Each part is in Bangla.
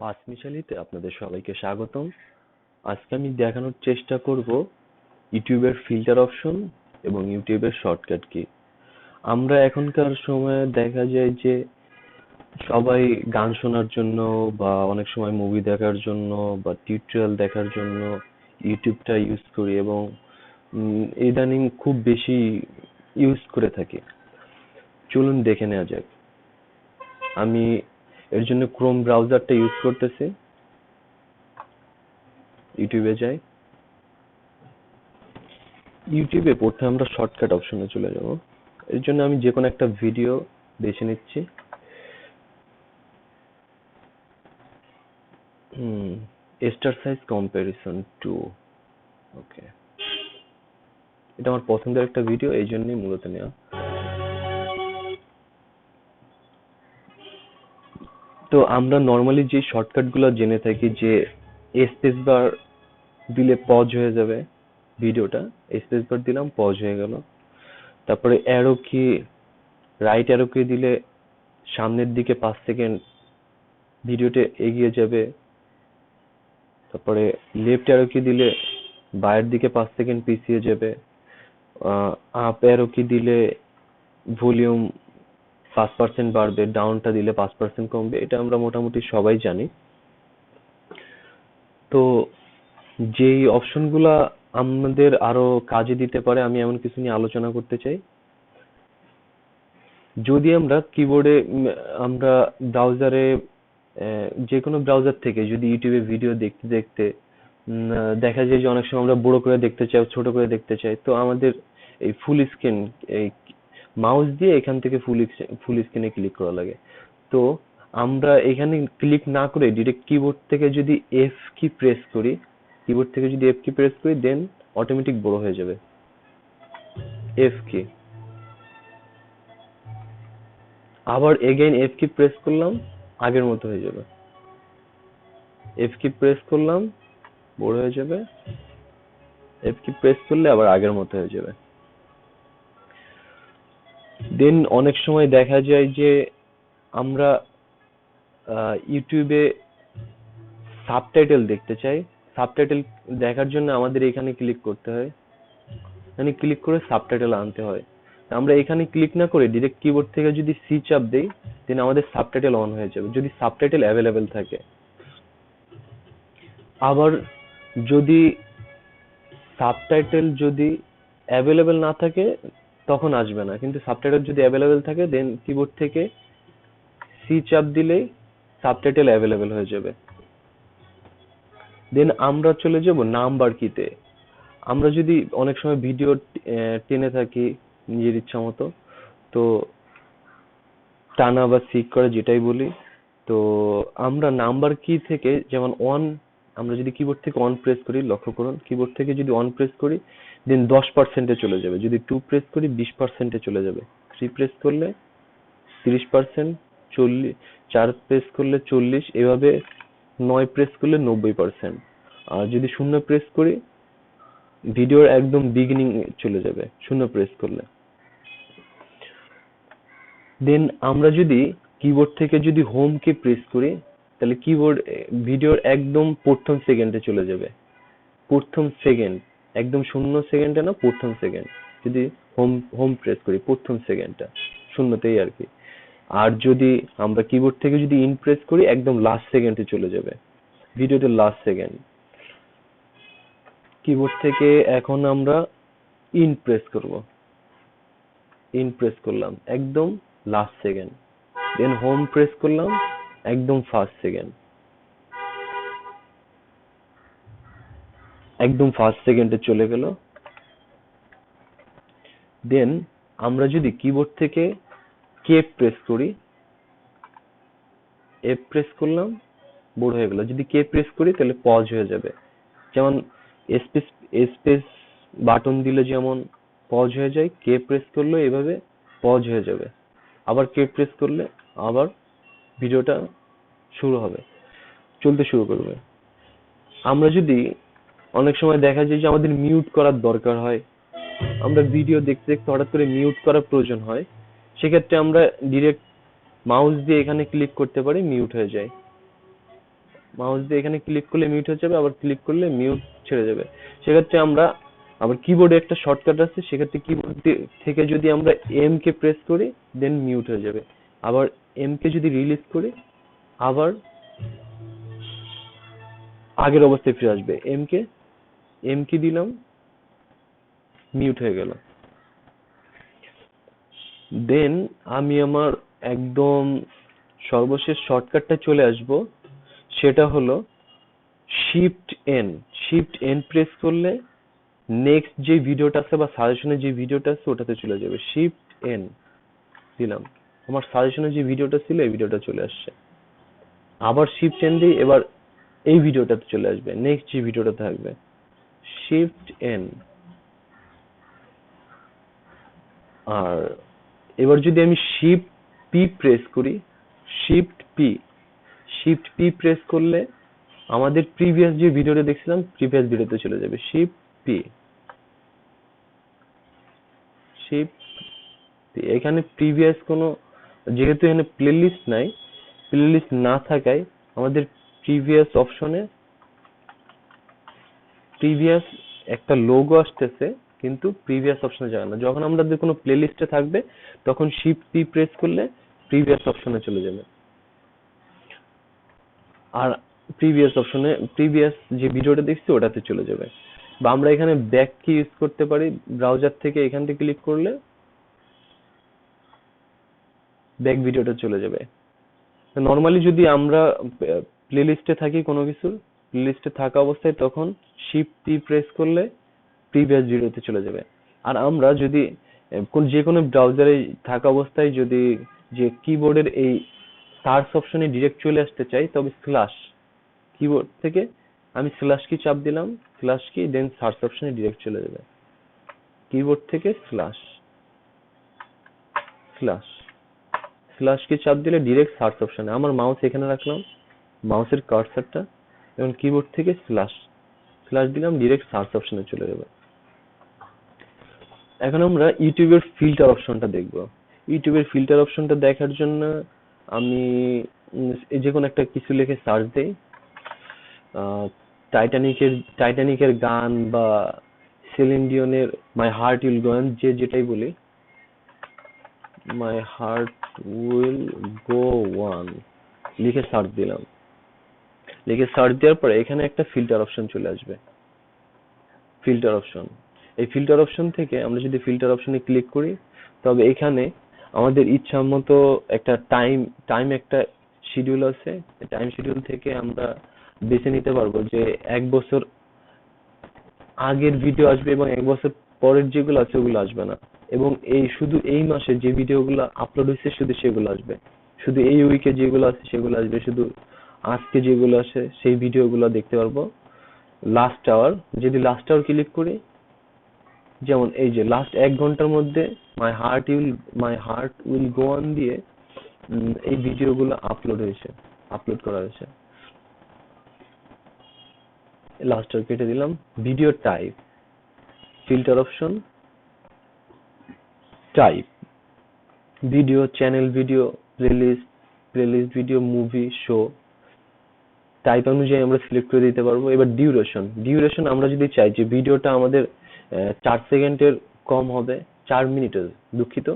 পাঁচমিশালিতে আপনাদের সবাইকে স্বাগতম। আজকে আমি দেখানোর চেষ্টা করব ইউটিউবের ফিল্টার অপশন এবং ইউটিউবের শর্টকাট কি। আমরা এখনকার সময়ে দেখা যায় যে সবাই গান শোনার জন্য বা অনেক সময় মুভি দেখার জন্য বা টিউটোরিয়াল দেখার জন্য ইউটিউবটা ইউজ করি এবং ইদানিং খুব বেশি ইউজ করে থাকি। চলুন দেখে নেওয়া যাক। আমি এর জন্য ক্রোম ব্রাউজারটা ইউজ করতেছি। ইউটিউবে যাই। ইউটিউবে প্রথমে আমরা শর্টকাট অপশনে চলে যাব। এর জন্য আমি যে কোনো একটা ভিডিও বেছে নিচ্ছি। হুম star size comparison two okay এটা আমার পছন্দের একটা ভিডিও এই জন্যই মূলত নেওয়া। তো আমরা নর্মালি যে শর্টকাটগুলো জেনে থাকি যে স্পেস বার দিলে পজ হয়ে যাবে ভিডিওটা স্পেস বার দিলাম পজ হয়ে গেল। তারপরে অ্যারো কি রাইট অ্যারো কি দিলে সামনের দিকে পাঁচ সেকেন্ড ভিডিওটা এগিয়ে যাবে। তারপরে লেফট অ্যারো কি দিলে বায়ের দিকে পাঁচ সেকেন্ড পিছিয়ে যাবে। আহ আপ অ্যারো কি দিলে ভলিউম পাঁচ পার্সেন্ট বাড়বে ডাউনটা দিলে পাঁচ পার্সেন্ট কমবে, এটা আমরা মোটামুটি সবাই জানি। তো যেই অপশনগুলা আমাদের আরও কাজে দিতে পারে, আমি এমন কিছু নিয়ে আলোচনা করতে চাই। যদি আমরা কিবোর্ডে আমরা ব্রাউজারে যে কোনো ব্রাউজার থেকে যদি ইউটিউবে ভিডিও দেখতে দেখতে, উম, দেখা যায় যে অনেক সময় আমরা বড় করে দেখতে চাই, ছোট করে দেখতে চাই, তো আমাদের এই ফুল স্ক্রিন এই মাউস দিয়ে এখান থেকে ফুল ফুল স্ক্রিনে ক্লিক করা লাগে। তো আমরা এখানে ক্লিক না করে ডিরেক্ট কিবোর্ড থেকে যদি এফ কি প্রেস করি কিবোর্ড থেকে যদি এফ কি প্রেস করি দেন অটোমেটিক বড় হয়ে যাবে। এফ কি আবার এগেইন এফ কি প্রেস করলাম, আগের মতো হয়ে যাবে। এফ কি প্রেস করলাম, বড় হয়ে যাবে। এফ কি প্রেস করলে আবার আগের মতো হয়ে যাবে। দেন অনেক সময় দেখা যায় যে আমরা ইউটিউবে সাবটাইটেল দেখতে চাই। সাবটাইটেল দেখার জন্য আমাদের এখানে ক্লিক করতে হয়। এখানে ক্লিক করে সাবটাইটেল আনতে হয়। আমরা এখানে ক্লিক না করে ডিরেক্ট কিবোর্ড থেকে যদি সি চাপ দেই দেন আমাদের সাবটাইটেল অন হয়ে যাবে। যদি সাবটাইটেল অ্যাভেলেবেল থাকে। আবার যদি সাবটাইটেল যদি অ্যাভেলেবেল না থাকে তখন আসবে না। কিন্তু সাবটাইটেল যদি অ্যাভেলেবেল থাকে দেন কিবোর্ড থেকে সি চাপ দিলেই সাবটাইটেল অ্যাভেলেবেল হয়ে যাবে। দেন আমরা চলে যাব নাম্বার কিতে আমরা যদি অনেক সময় ভিডিও টেনে থাকি নিজের ইচ্ছা মতো, তো টানা বা সিক করে যেটাই বলি, তো আমরা নাম্বার কি থেকে যেমন ওয়ান আমরা যদি কিবোর্ড থেকে অন প্রেস করি, লক্ষ্য করুন কিবোর্ড থেকে যদি অন প্রেস করি দেন দশ পার্সেন্টে চলে যাবে। যদি টু প্রেস করি, বিশ পার্সেন্টে চলে যাবে। থ্রি প্রেস করলে তিরিশ পার্সেন্ট চল্লিশ, চার প্রেস করলে চল্লিশ, এভাবে নয় প্রেস করলে নব্বই পার্সেন্ট আর যদি শূন্য প্রেস করি ভিডিওর একদম বিগিনিং চলে যাবে, শূন্য প্রেস করলে। দেন আমরা যদি কিবোর্ড থেকে যদি হোম কে প্রেস করি তাহলে কিবোর্ড ভিডিওর একদম প্রথম সেকেন্ডে চলে যাবে। প্রথম সেকেন্ড একদম শূন্য সেকেন্ডে না, প্রথম সেকেন্ড যদি হোম হোম প্রেস করি, প্রথম সেকেন্ডটা শূন্যতেই আর কি। আর যদি আমরা কিবোর্ড থেকে যদি ইন প্রেস করি, একদম লাস্ট সেকেন্ডে চলে যাবে। ভিডিওতে লাস্ট সেকেন্ড কিবোর্ড থেকে এখন আমরা ইন প্রেস করব। ইন প্রেস করলাম, একদম last second then home press করলাম একদম ফার্স্ট সেকেন্ড একদম ফার্স্ট সেকেন্ডে চলে গেল। দেন আমরা যদি কিবোর্ড থেকে কে প্রেস করি এফ প্রেস করলাম বড় হয়ে গেল। যদি কে প্রেস করি, তাহলে পজ হয়ে যাবে। যেমন স্পেস স্পেস বাটন দিলে যেমন পজ হয়ে যায় কে প্রেস করলে এভাবে পজ হয়ে যাবে। আবার কে প্রেস করলে আবার ভিডিওটা শুরু হবে, চলতে শুরু করবে। আমরা যদি অনেক সময় দেখা যায় যে আমাদের মিউট করার দরকার হয়, আমরা ভিডিও দেখতে দেখতে হঠাৎ করে মিউট করার প্রয়োজন হয়, সেক্ষেত্রে আমরা ডিরেক্ট মাউস দিয়ে এখানে ক্লিক করতে পারি মিউট হয়ে যায়। মাউস দিয়ে এখানে ক্লিক করলে মিউট হয়ে যাবে, আবার ক্লিক করলে মিউট ছেড়ে যাবে। সেক্ষেত্রে আমরা আবার কিবোর্ডে একটা শর্টকাট আছে, সেক্ষেত্রে কিবোর্ড থেকে যদি আমরা এম কে প্রেস করি দেন মিউট হয়ে যাবে। আবার এম কে যদি রিলিজ করি, আবার আগের অবস্থায় ফিরে আসবে। এম কে কি দিলাম মিউট হয়ে গেল। দেন আমি আমার একদম সর্বশেষ শর্টকাটটা চলে আসব, সেটা হলো shift N shift N press করলে নেক্সট যে ভিডিওটা আছে বা সাজেশনে যে ভিডিওটা আছে, ওটাতে চলে যাবে। শিফট এন দিলাম। আমার সাজেশনে যে ভিডিওটা ছিল, এই ভিডিওটা চলে আসছে। আবার শিফট এন দিই এবার এই ভিডিওটাতে চলে আসবে। নেক্সট যে ভিডিওটা থাকবে শিফট এন আর এবার যদি আমি শিফট পি প্রেস করি shift P shift P press করলে আমাদের প্রিভিয়াস যে ভিডিওটা দেখছিলাম প্রিভিয়াস ভিডিওতে চলে যাবে। শিফট পি শিফট এখানে প্রিভিয়াস কোনো যেহেতু এখানে প্লেলিস্ট নাই প্লেলিস্ট না থাকায় আমাদের প্রিভিয়াস অপশনে প্রিভিয়াস একটা লোগো আসতেছে, কিন্তু প্রিভিয়াস অপশনে যাবে না। যখন আমাদের কোনো প্লেলিস্টে থাকবে, তখন শিফট পি প্রেস করলে প্রিভিয়াস অপশনে চলে যাবে। আর প্রিভিয়াস অপশনে প্রিভিয়াস যে ভিডিওটা দেখছি, ওটাতে চলে যাবে। বা আমরা এখানে ব্যাক কি ইউজ করতে পারি ব্রাউজার থেকে এখান থেকে ক্লিক করলে ব্যাক ভিডিওটা চলে যাবে। নর্মালি যদি আমরা প্লেলিস্টে থাকি কোনো কিছুর প্লেলিস্টে থাকা অবস্থায় তখন শিফট পি প্রেস করলে প্রিভিয়াস ভিডিওতে চলে যাবে। আর আমরা যদি যে কোনো ব্রাউজারে থাকা অবস্থায় যদি যে কিবোর্ডের এই সার্চ অপশনে ডিরেক্ট চলে আসতে চাই, তবে স্ল্যাশ কিবোর্ড থেকে আমি স্ল্যাশ কি চাপ দিলাম স্ল্যাশ কি দেন সার্চ অপশনে ডিরেক্ট চলে যাবে। কিবোর্ড থেকে স্ল্যাশ স্ল্যাশ স্ল্যাশ কি চাপ দিলে ডিরেক্ট সার্চ অপশনে আমার মাউস এখানে রাখলাম। মাউসের কার্সারটা এবং কিবোর্ড থেকে স্ল্যাশ স্ল্যাশ দিলাম ডিরেক্ট সার্চ অপশনে চলে যাবে। এখন আমরা ইউটিউবের ফিল্টার অপশনটা দেখব। ইউটিউবের ফিল্টার অপশনটা দেখার জন্য আমি যে কোনো একটা কিছু লিখে সার্চ দেই। টাইটানিকের টাইটানিকের গান বা সেলিন ডিওনের মাই হার্ট উইল গো যে যেটাই বলি my heart will go one লিখে সার্চ দিলাম। লিখে সার্চ দেওয়ার পরে এখানে একটা ফিল্টার অপশন চলে আসবে। ফিল্টার অপশন এই ফিল্টার অপশন থেকে আমরা যদি ফিল্টার অপশনে ক্লিক করি, তবে এখানে আমাদের ইচ্ছা মতো একটা টাইম টাইম একটা শিডিউল আছে। টাইম শিডিউল থেকে আমরা বেছে নিতে পারব যে এক বছর আগের ভিডিও আসবে এবং এক বছর পরের যেগুলো আছে ওগুলো আসবে না। এবং এই শুধু এই মাসে যে ভিডিওগুলো আপলোড হয়েছে শুধু সেগুলো আসবে। শুধু এই উইকে যেগুলো আছে সেগুলো আসবে। শুধু আজকে যেগুলো আসে সেই ভিডিওগুলো দেখতে পারব। লাস্ট আওয়ার যদি লাস্ট আওয়ার ক্লিক করি, যেমন এই যে লাস্ট এক ঘণ্টার মধ্যে my heart will my heart will go on দিয়ে এই ভিডিওগুলো আপলোড হয়েছে আপলোড করা হয়েছে। লাস্ট আর কেটে দিলাম। Video type filter option type video channel video playlist playlist video movie show type অনুযায়ী আমরা সিলেক্ট করে দিতে পারব। এবার ডিউরেশন ডিউরেশন আমরা যদি চাই যে ভিডিওটা আমাদের চার সেকেন্ডের কম হবে, চার মিনিটের, দুঃখিত।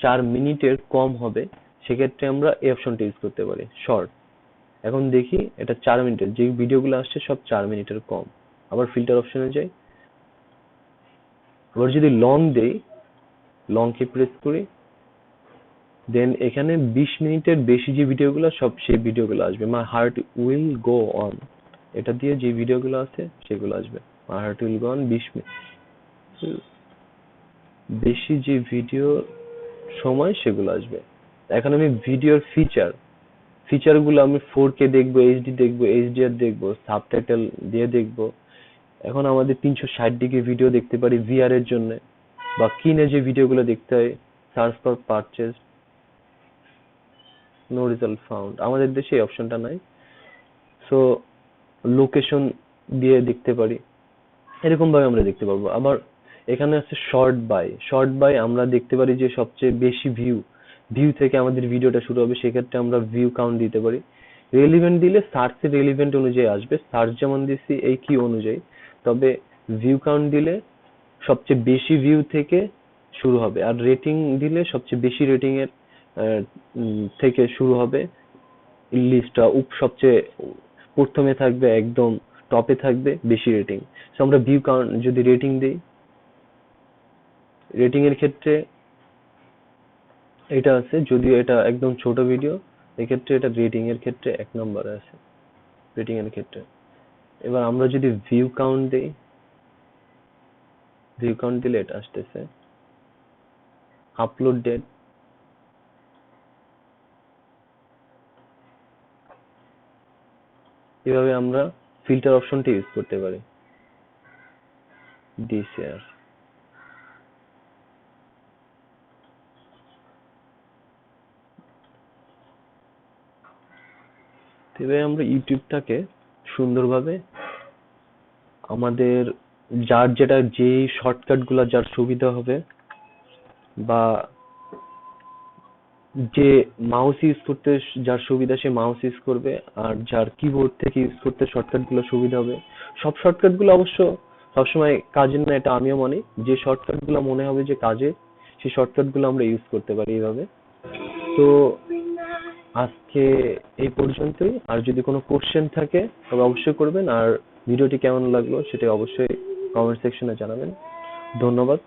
চার মিনিটের কম হবে, সেক্ষেত্রে আমরা এই অপশনটা ইউজ করতে পারি। শর্ট এখন দেখি এটা চার মিনিটের। যে ভিডিওগুলো আসছে সব চার মিনিটের কম। আবার ফিল্টার অপশনে যাই। আবার যদি লং দেই লং কে প্রেস করি। দেন এখানে বিশ মিনিটের বেশি যে ভিডিওগুলো, সব সেই ভিডিওগুলো আসবে। My heart will go on এটা দিয়ে যে ভিডিওগুলো আছে, সেগুলো আসবে। My heart will go on বিশ বেশি যে ভিডিও সময়, সেগুলো আসবে। এখন আমি ভিডিওর ফিচার ফিচারগুলো আমি ফোর কে দেখব এইচডি দেখব এইচডিআর দেখব সাবটাইটেল দিয়ে দেখব। এখন আমাদের তিনশো ষাট ডিগ্রি ভিডিও দেখতে পারি ভিআর এর জন্য। বা কিনে যে ভিডিওগুলো দেখতে হয় search for purchase no result found আমাদের দেশে এই অপশনটা নাই। সো লোকেশন দিয়ে দেখতে পারি। এরকম ভাবে আমরা দেখতে পারব। আবার এখানে আছে শর্ট বাই শর্ট বাই আমরা দেখতে পারি যে সবচেয়ে বেশি ভিউ ভিউ থেকে আমাদের ভিডিওটা শুরু হবে, সেক্ষেত্রে আমরা ভিউ কাউন্ট দিতে পারি। রেলিভেন্ট দিলে সার্চে রেলিভেন্ট অনুযায়ী আসবে। সার্চ যেমন দিছি এই কি অনুযায়ী। তবে ভিউ কাউন্ট দিলে সবচেয়ে বেশি ভিউ থেকে শুরু হবে। আর রেটিং দিলে সবচেয়ে বেশি রেটিং এর আহ, থেকে শুরু হবে। লিস্টটা উপ সবচেয়ে প্রথমে থাকবে একদম টপে থাকবে বেশি রেটিং সো আমরা ভিউ কাউন্ট যদি রেটিং দিই রেটিং এর ক্ষেত্রে এটা আছে যদিও এটা একদম ছোট ভিডিও এক্ষেত্রে এটা রেটিং এর ক্ষেত্রে এক নম্বরে আছে রেটিং এর ক্ষেত্রে। এবার আমরা যদি ভিউ কাউন্ট দিই কাউন্ট দিলে এটা আসতেছে। আপলোড ডেট এভাবে আমরা ফিল্টার অপশনটা ইউজ করতে পারি। ডিসিআর এভাবে আমরা ইউটিউবটাকে সুন্দরভাবে আমাদের যার যেটা শর্টকাটগুলা যার সুবিধা হবে বা যে মাউস ইউজ করতে যার সুবিধা সে মাউস ইউজ করবে আর যার কিবোর্ড থেকে ইউজ করতে গুলো সুবিধা হবে। সবগুলো অবশ্য সবসময় কাজের না, এটা আমিও মানি। যে গুলো মনে হবে যে কাজে, সেই গুলো আমরা ইউজ করতে পারি এইভাবে। তো আজকে এই পর্যন্তই। আর যদি কোনো কোশ্চেন থাকে তবে অবশ্যই করবেন। আর ভিডিওটি কেমন লাগল সেটা অবশ্যই কমেন্ট সেকশনে জানাবেন। ধন্যবাদ।